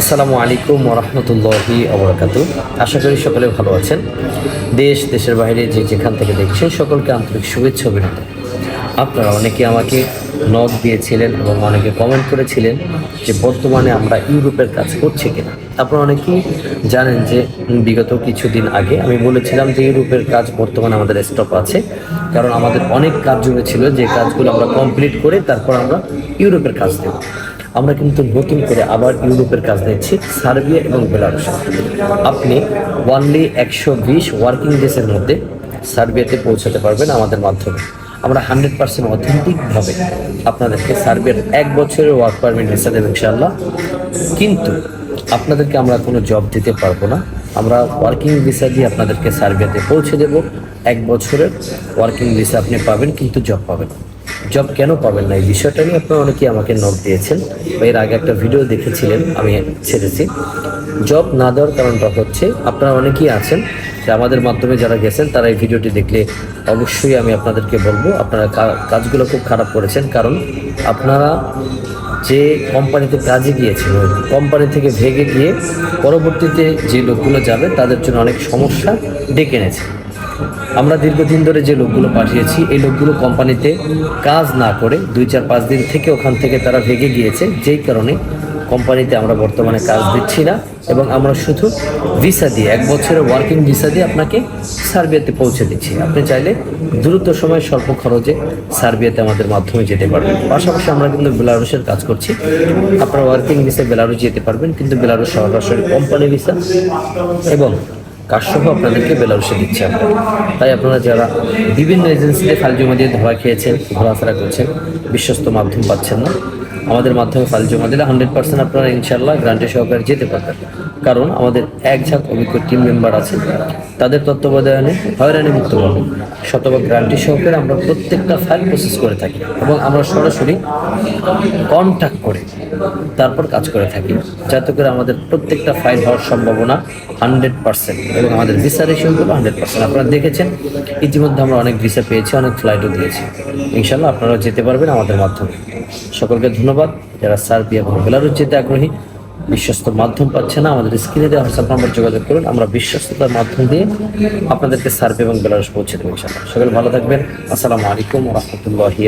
আসসালামু আলাইকুম ওরহমতুল্লাহি অবরাকাতু আশা করি সকলে ভালো আছেন। দেশ, দেশের বাইরে যে যেখান থেকে দেখছেন সকলকে আন্তরিক শুভেচ্ছা অভিনন্দন। আপনারা অনেকে আমাকে নক দিয়েছিলেন এবং অনেকে কমেন্ট করেছিলেন যে বর্তমানে আমরা ইউরোপের কাজ করছি কিনা। আপনারা অনেকেই জানেন যে বিগত কিছুদিন আগে আমি বলেছিলাম যে ইউরোপের কাজ বর্তমানে আমাদের স্টপ আছে। কারণ আমাদের অনেক কাজ জমে যে কাজগুলো আমরা কমপ্লিট করে তারপর আমরা ইউরোপের কাজ দেব। আমরা কিন্তু নতুন করে আবার ইউরোপের কাজ দিচ্ছি সার্বিয়া এবং বেলারুস আপনি ওয়ানলি একশো বিশ ওয়ার্কিং ডেসের মধ্যে সার্বিয়াতে পৌঁছাতে পারবেন আমাদের মাধ্যমে। আমরা হান্ড্রেড পার্সেন্ট অথেন্টিকভাবে আপনাদেরকে সার্বিয়ার এক বছরের ওয়ার্ক পারমিট ভিসা দেবো ইনশাআল্লাহ। কিন্তু আপনাদেরকে আমরা কোনো জব দিতে পারব না। আমরা ওয়ার্কিং ভিসা দিয়ে আপনাদেরকে সার্বিয়াতে পৌঁছে দেব। এক বছরের ওয়ার্কিং ভিসা আপনি পাবেন, কিন্তু জব পাবেন। জব কেন পাবেন না? এই বিষয়টা নিয়ে আপনারা অনেকেই আমাকে নোট দিয়েছেন। বা এর আগে একটা ভিডিও দেখেছিলেন, আমি ছেড়েছি। জব না দেওয়ার কারণটা হচ্ছে, আপনারা অনেকেই আছেন, যে আমাদের মাধ্যমে যারা গেছেন, তারা এই ভিডিওটি দেখলে অবশ্যই আমি আপনাদেরকে বলব। আপনারা কাজগুলো খুব খারাপ করেছেন। কারণ আপনারা যে কোম্পানিতে কাজে গিয়েছিল, কোম্পানি থেকে ভেগে গিয়ে পরবর্তীতে যে লোকগুলো যাবে, তাদের জন্য অনেক সমস্যা ডেকে এনেছে। আমরা দীর্ঘদিন ধরে যে লোকগুলো পাঠিয়েছি, এই লোকগুলো কোম্পানিতে কাজ না করে দুই চার পাঁচ দিন থেকে ওখান থেকে তারা ভেগে গিয়েছে, যেই কারণে কোম্পানিতে আমরা বর্তমানে কাজ দিচ্ছি না এবং আমরা শুধু ভিসা দিয়ে, এক বছরের ওয়ার্কিং ভিসা দিয়ে আপনাকে সার্বিয়াতে পৌঁছে দিচ্ছি। আপনি চাইলে দ্রুত সময় স্বল্প খরচে সার্বিয়াতে আমাদের মাধ্যমে যেতে পারবেন। পাশাপাশি আমরা কিন্তু বেলারুসের কাজ করছি। আপনারা ওয়ার্কিং ভিসা বেলারুস যেতে পারবেন, কিন্তু বেলারুস সরাসরি কোম্পানি ভিসা এবং কাজসহ আপনাদেরকে বেলারুসে দিচ্ছে আমরা। তাই আপনারা যারা বিভিন্ন এজেন্সিতে ফাইল জমা দিয়ে ধরা খেয়েছেন, ঘোরাফেরা করছেন, বিশ্বস্ত মাধ্যম পাচ্ছেন না আমাদের মাধ্যমে ফাইল জমা দিলে হান্ড্রেড পার্সেন্ট আপনারা ইনশাল্লাহ গ্রান্টে সহকারে যেতে পারবেন। কারণ আমাদের এক ঝাঁক অভিজ্ঞ টিম মেম্বার আছে, তাদের তত্ত্বাবধানে হয়রানি মুক্ত পাবেন শতভাগ গ্রান্টি সহকারে আমরা প্রত্যেকটা ফাইল প্রসেস করে থাকি এবং আমরা সরাসরি কন্ট্যাক্ট করে তারপর কাজ করে থাকি। যাতে করে আমাদের প্রত্যেকটা ফাইল হওয়ার সম্ভাবনা হান্ড্রেড পার্সেন্ট এবং আমাদের ভিসা রেশিওগুলো হান্ড্রেড পার্সেন্ট আপনারা দেখেছেন, ইতিমধ্যে আমরা অনেক ভিসা পেয়েছি, অনেক ফ্লাইটও দিয়েছি। ইনশাল্লাহ আপনারা যেতে পারবেন আমাদের মাধ্যমে। সকলকে ধন্যবাদ। যারা সার্বিয়া এবং বেলারুস যেতে আগ্রহী, বিশ্বস্ত মাধ্যম পাচ্ছে না, আমাদের স্ক্রিনে দেওয়া হোয়াটসঅ্যাপ নাম্বার যোগাযোগ করুন। আমরা বিশ্বস্ততার মাধ্যম দিয়ে আপনাদেরকে সার্ভে এবং বেলারস পৌঁছে দেবো সকলে ভালো থাকবেন। আসসালামু আলাইকুম রহমতুল্লাহি